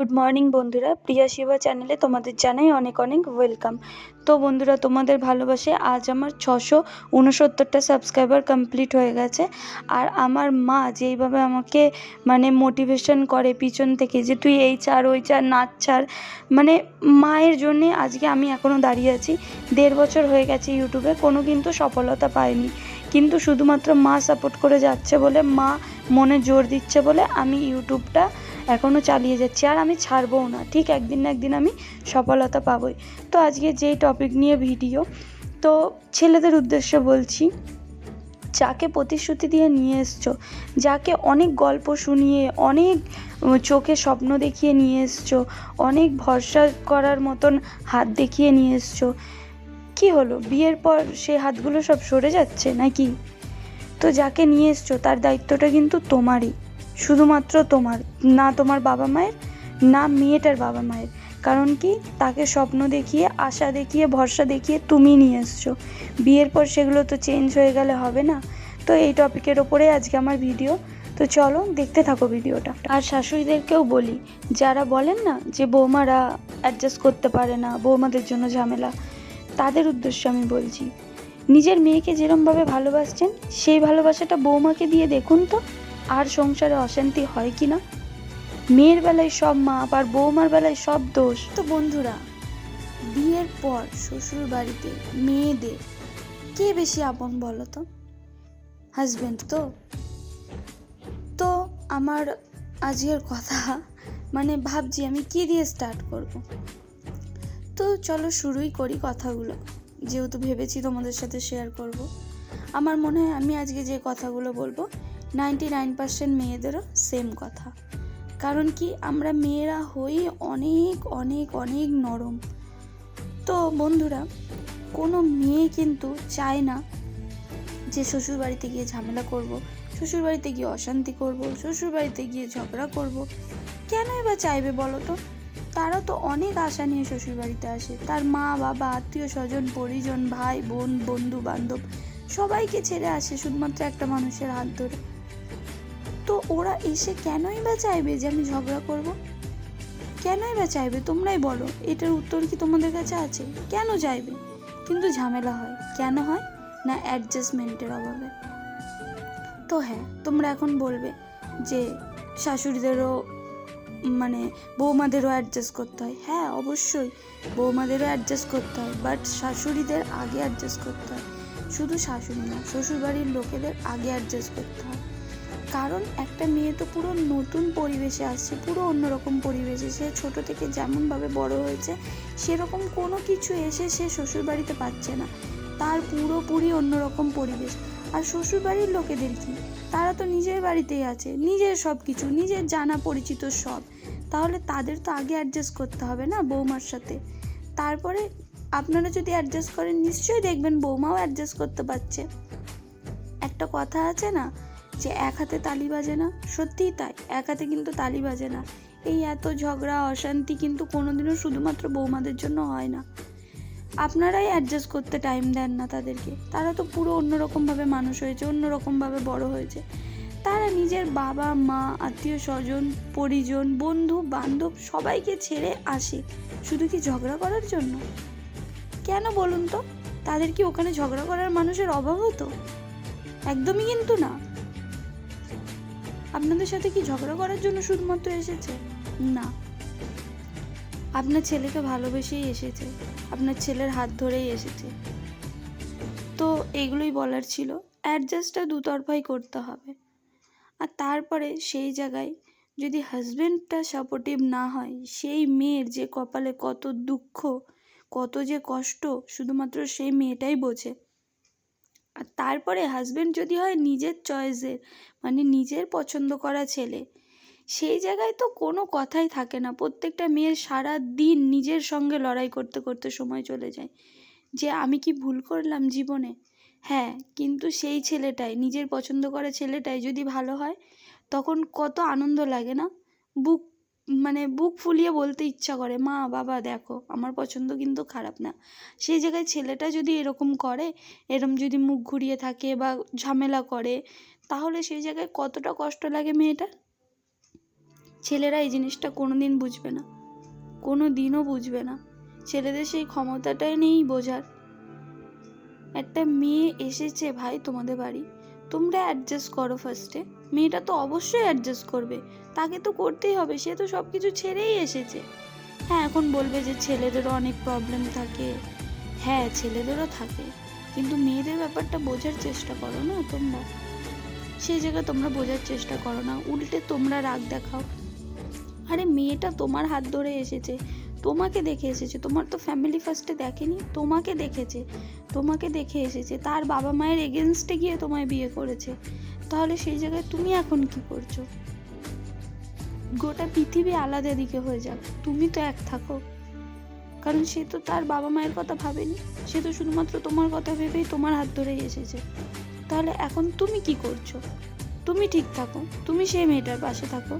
Good morning বন্ধুরা। প্রিয়া শিবা চ্যানেলে তোমাদের জানাই অনেক অনেক ওয়েলকাম তো বন্ধুরা, তোমাদের ভালোবাসে আজ আমার ছশো উনসত্তরটা সাবস্ক্রাইবার কমপ্লিট হয়ে গেছে। আর আমার মা যেইভাবে আমাকে মানে মোটিভেশন করে পিছন থেকে যে, তুই এই ছাড়, ওই ছাড় নাচ ছাড়। মানে মায়ের জন্যে আজকে আমি এখনও দাঁড়িয়ে আছি। দেড় বছর হয়ে গেছে ইউটিউবে কোনো কিন্তু সফলতা পাইনি। কিন্তু শুধুমাত্র মা সাপোর্ট করে যাচ্ছে বলে, মা মনে জোর দিচ্ছে বলে আমি ইউটিউবটা এখনও চালিয়ে যাচ্ছি। আর আমি ছাড়বও না। ঠিক একদিন না একদিন আমি সফলতা পাবই। তো আজকে যেই টপিক নিয়ে ভিডিও তো ছেলেদের উদ্দেশ্যে বলছি, যাকে প্রতিশ্রুতি দিয়ে নিয়ে এসছো, যাকে অনেক গল্প শুনিয়ে, অনেক চোখে স্বপ্ন দেখিয়ে নিয়ে এসছো, অনেক ভরসা করার মতন হাত দেখিয়ে নিয়ে এসছো, কি হলো? বিয়ের পর সেই হাতগুলো সব সরে যাচ্ছে নাকি? তো যাকে নিয়ে এসছো, তার দায়িত্বটা কিন্তু তোমারই। শুধুমাত্র তোমার, না তোমার বাবা মায়ের, না মেয়েটার বাবা মায়ের। কারণ কি? তাকে স্বপ্ন দেখিয়ে, আশা দেখিয়ে, ভরসা দেখিয়ে তুমি নিয়ে এসছো। বিয়ের পর সেগুলো তো চেঞ্জ হয়ে গেলে হবে না। তো এই টপিকের ওপরে আজকে আমার ভিডিও তো চলো দেখতে থাকো ভিডিওটা আর শাশুড়িদেরকেও বলি, যারা বলেন না যে বৌমারা অ্যাডজাস্ট করতে পারে না, বৌমাদের জন্য ঝামেলা, তাদের উদ্দেশ্যে আমি বলছি, নিজের মেয়েকে যেরমভাবে ভালোবাসছেন, সেই ভালোবাসাটা বৌমাকে দিয়ে দেখুন তো। আর সংসারে অশান্তি হয় কি না? মেয়ের বেলায় সব মা আর বৌমার বেলায় সব দোষ। তো বন্ধুরা, বিয়ের পর শ্বশুর বাড়িতে মেয়েদের কে বেশি আপন বলো তো? হাজব্যান্ড তো? তো আমার আজকের কথা মানে ভাবছি আমি কি দিয়ে স্টার্ট করব? তো চলো শুরুই করি কথাগুলো। যেহেতু ভেবেছি তোমাদের সাথে শেয়ার করব। আমার মনে হয় আমি আজকে যে কথাগুলো বলব নাইনটি নাইন পার্সেন্ট মেয়েদেরও সেম কথা। কারণ কি, আমরা মেয়েরা হই অনেক অনেক অনেক নরম। তো বন্ধুরা, কোনো মেয়ে কিন্তু চায় না যে শ্বশুর বাড়িতে গিয়ে ঝামেলা করব শ্বশুর বাড়িতে গিয়ে অশান্তি করব শ্বশুর বাড়িতে গিয়ে ঝগড়া করব। কেনই বা চাইবে বলো তো? তারা তো অনেক আশা নিয়ে শ্বশুর বাড়িতে আসে। তার মা, বাবা, আত্মীয় স্বজন, পরিজন, ভাই, বোন, বন্ধু, বান্ধব সবাইকে ছেড়ে আসে শুধুমাত্র একটা মানুষের হাত ধরে। তো ওরা এসে কেনই বা চাইবে যে আমি ঝগড়া করব? কেনই বা চাইবে? তোমরাই বলো। এটার উত্তর কি তোমাদের কাছে আছে? কেন চাইবে? কিন্তু ঝামেলা হয়। কেন হয়? না অ্যাডজাস্টমেন্টের অভাবে। তো হ্যাঁ তোমরা এখন বলবে যে শাশুড়িদেরও মানে বৌমাদেরও অ্যাডজাস্ট করতে হয়। হ্যাঁ অবশ্যই বৌমাদেরও অ্যাডজাস্ট করতে হয় বাট শাশুড়িদের আগে অ্যাডজাস্ট করতে হয়। শুধু শাশুড়ি না, শ্বশুরবাড়ির লোকেদের আগে অ্যাডজাস্ট করতে হয়। কারণ একটা মেয়ে তো পুরো নতুন পরিবেশে আসছে, পুরো অন্যরকম পরিবেশে। সে ছোট থেকে যেমনভাবে বড় হয়েছে, সেরকম কোনো কিছু এসে সে শ্বশুরবাড়িতে পাচ্ছে না। তার পুরোপুরি অন্যরকম পরিবেশ। আর শ্বশুরবাড়ির লোকেদের কি? তারা তো নিজের বাড়িতেই আছে, নিজের সব কিছু নিজের জানা পরিচিত সব। তাহলে তাদের তো আগে অ্যাডজাস্ট করতে হবে না বৌমার সাথে? তারপরে আপনারা যদি অ্যাডজাস্ট করেন, নিশ্চয়ই দেখবেন বৌমাও অ্যাডজাস্ট করতে পারছে। একটা কথা আছে না যে এক হাতে তালি বাজে না? সত্যিই তাই, এক হাতে কিন্তু তালি বাজে না। এই এত ঝগড়া, অশান্তি কিন্তু কোনোদিনও শুধুমাত্র বৌমাদের জন্য হয় না। আপনারাই অ্যাডজাস্ট করতে টাইম দেন না তাদেরকে। তারা তো পুরো অন্যরকমভাবে মানুষ হয়েছে, অন্যরকমভাবে বড় হয়েছে। তারা নিজের বাবা, মা, আত্মীয় স্বজন, পরিজন, বন্ধু, বান্ধব সবাইকে ছেড়ে আসে। শুধু কি ঝগড়া করার জন্য? কেন বলুন তো? তাদের কি ওখানে ঝগড়া করার মানুষের অভাব হতো? একদমই কিন্তু না। আপনাদের সাথে কি ঝগড়া করার জন্য শুধুমাত্র এসেছে? না। আপনার ছেলেকে ভালোবেসেই এসেছে। আপনার ছেলের হাত ধরেই এসেছে। তো এগুলোই বলার ছিল। অ্যাডজাস্টটা দুতরফাই করতে হবে। আর তারপরে সেই জায়গায় যদি হাজব্যান্ডটা সাপোর্টিভ না হয়, সেই মেয়ের যে কপালে কত দুঃখ, কত যে কষ্ট, শুধুমাত্র সেই মেয়েটাই বোঝে। আর তারপরে হাজব্যান্ড যদি হয় নিজের চয়েসের মানে নিজের পছন্দ করা ছেলে, সেই জায়গায় তো কোনো কথাই থাকে না। প্রত্যেকটা মেয়ের সারা দিন নিজের সঙ্গে লড়াই করতে করতে সময় চলে যায়। যে আমি কি ভুল করলাম জীবনে? হ্যাঁ কিন্তু সেই ছেলেটাই, নিজের পছন্দ করা ছেলেটাই যদি ভালো হয়, তখন কত আনন্দ লাগে না? বুক মানে বুক ফুলিয়ে বলতে ইচ্ছা করে, মা, বাবা, দেখো, আমার পছন্দ কিন্তু খারাপ না। সেই জায়গায় ছেলেটা যদি এরকম করে, এরম যদি মুখ ঘুরিয়ে থাকে বা ঝামেলা করে, তাহলে সেই জায়গায় কতটা কষ্ট লাগে মেয়েটা? ছেলেরা এই জিনিসটা কোনো দিন বুঝবে না কোনো দিনও বুঝবে না। ছেলেদের সেই ক্ষমতাটাই নেই বোঝার। একটা মেয়ে এসেছে, ভাই, তোমাদের বাড়ি। তোমরা অ্যাডজাস্ট করো ফার্স্টে মেয়েটা তো অবশ্যই অ্যাডজাস্ট করবে। তাকে তো করতেই হবে, সে তো সব কিছু ছেড়েই এসেছে। হ্যাঁ এখন বলবে যে ছেলেদেরও অনেক প্রবলেম থাকে। হ্যাঁ ছেলেদেরও থাকে। কিন্তু মেয়েদের ব্যাপারটা বোঝার চেষ্টা করো না তোমরা। সেই জায়গায় তোমরা বোঝার চেষ্টা করো না। উল্টে তোমরা রাগ দেখাও। আরে, মেয়েটা তোমার হাত ধরে এসেছে। তোমাকে দেখে এসেছে। তোমার তো ফ্যামিলি ফার্স্টে দেখেনি, তোমাকে দেখেছে। তোমাকে দেখে এসেছে, তার বাবা মায়ের এগেনস্টে গিয়ে তোমায় বিয়ে করেছে। তাহলে সেই জায়গায় তুমি এখন কি করছ? গোটা পৃথিবী আলাদা দিকে হয়ে যাক, তুমি তো এক থাকো। কারণ সে তো তার বাবা মায়ের কথা ভাবেনি, সে তো শুধুমাত্র তোমার কথা ভেবেই তোমার হাত ধরেই এসেছে। তাহলে এখন তুমি কি করছ? তুমি ঠিক থাকো, তুমি সেই মেয়েটার পাশে থাকো,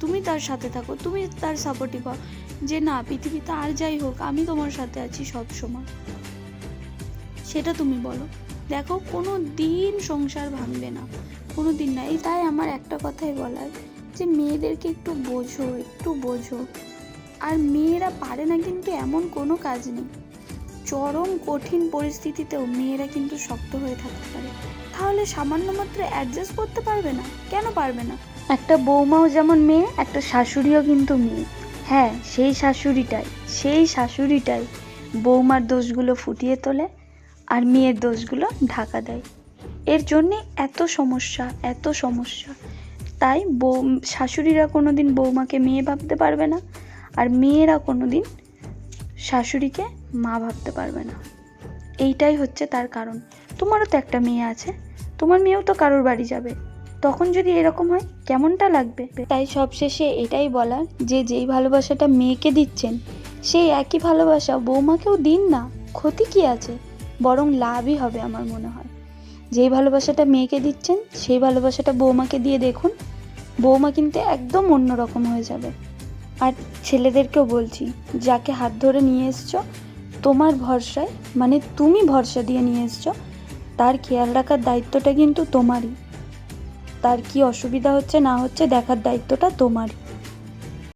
তুমি তার সাথে থাকো, তুমি তার সাপোর্টিভ হও। যে না, পৃথিবীতে আর যাই হোক, আমি তোমার সাথে আছি সব সময় সেটা তুমি বলো। দেখো, কোনো দিন সংসার ভাঙবে না, কোনো দিন না। এই তাই আমার একটা কথাই বলার, যে মেয়েদেরকে একটু বোঝো একটু বোঝো। আর মেয়েরা পারে না কিন্তু এমন কোনো কাজ নেই। চরম কঠিন পরিস্থিতিতেও মেয়েরা কিন্তু শক্ত হয়ে থাকতে পারে। তাহলে সামান্য মাত্র অ্যাডজাস্ট করতে পারবে না? কেন পারবে না? একটা বৌমাও যেমন মেয়ে, একটা শাশুড়িও কিন্তু মেয়ে। হ্যাঁ সেই শাশুড়িটাই সেই শাশুড়িটাই বৌমার দোষগুলো ফুটিয়ে তোলে। আর মেয়ের দোষগুলো ঢাকা দেয়। এর জন্যে এত সমস্যা এত সমস্যা। তাই বউ, শাশুড়িরা কোনো দিন বৌমাকে মেয়ে ভাবতে পারবে না আর মেয়েরা কোনো দিন শাশুড়িকে মা ভাবতে পারবে না। এইটাই হচ্ছে তার কারণ। তোমারও তো একটা মেয়ে আছে, তোমার মেয়েও তো কারোর বাড়ি যাবে। তখন যদি এরকম হয়, কেমনটা লাগবে? তাই সবশেষে এটাই বলার যে যেই ভালোবাসাটা মেয়েকে দিচ্ছেন, সেই একই ভালোবাসা বৌমাকেও দিন না, ক্ষতি কি আছে? বরং লাভই হবে আমার মনে হয়। যেই ভালোবাসাটা মেয়েকে দিচ্ছেন, সেই ভালোবাসাটা বৌমাকে দিয়ে দেখুন, বৌমা কিন্তু একদম অন্যরকম হয়ে যাবে। আর ছেলেদেরকেও বলছি, যাকে হাত ধরে নিয়ে এসছো, তোমার ভরসায় মানে তুমি ভরসা দিয়ে নিয়ে এসছো, তার খেয়াল রাখার দায়িত্বটা কিন্তু তোমারই। তার কি অসুবিধা হচ্ছে না হচ্ছে দেখার দায়িত্বটা তোমারই।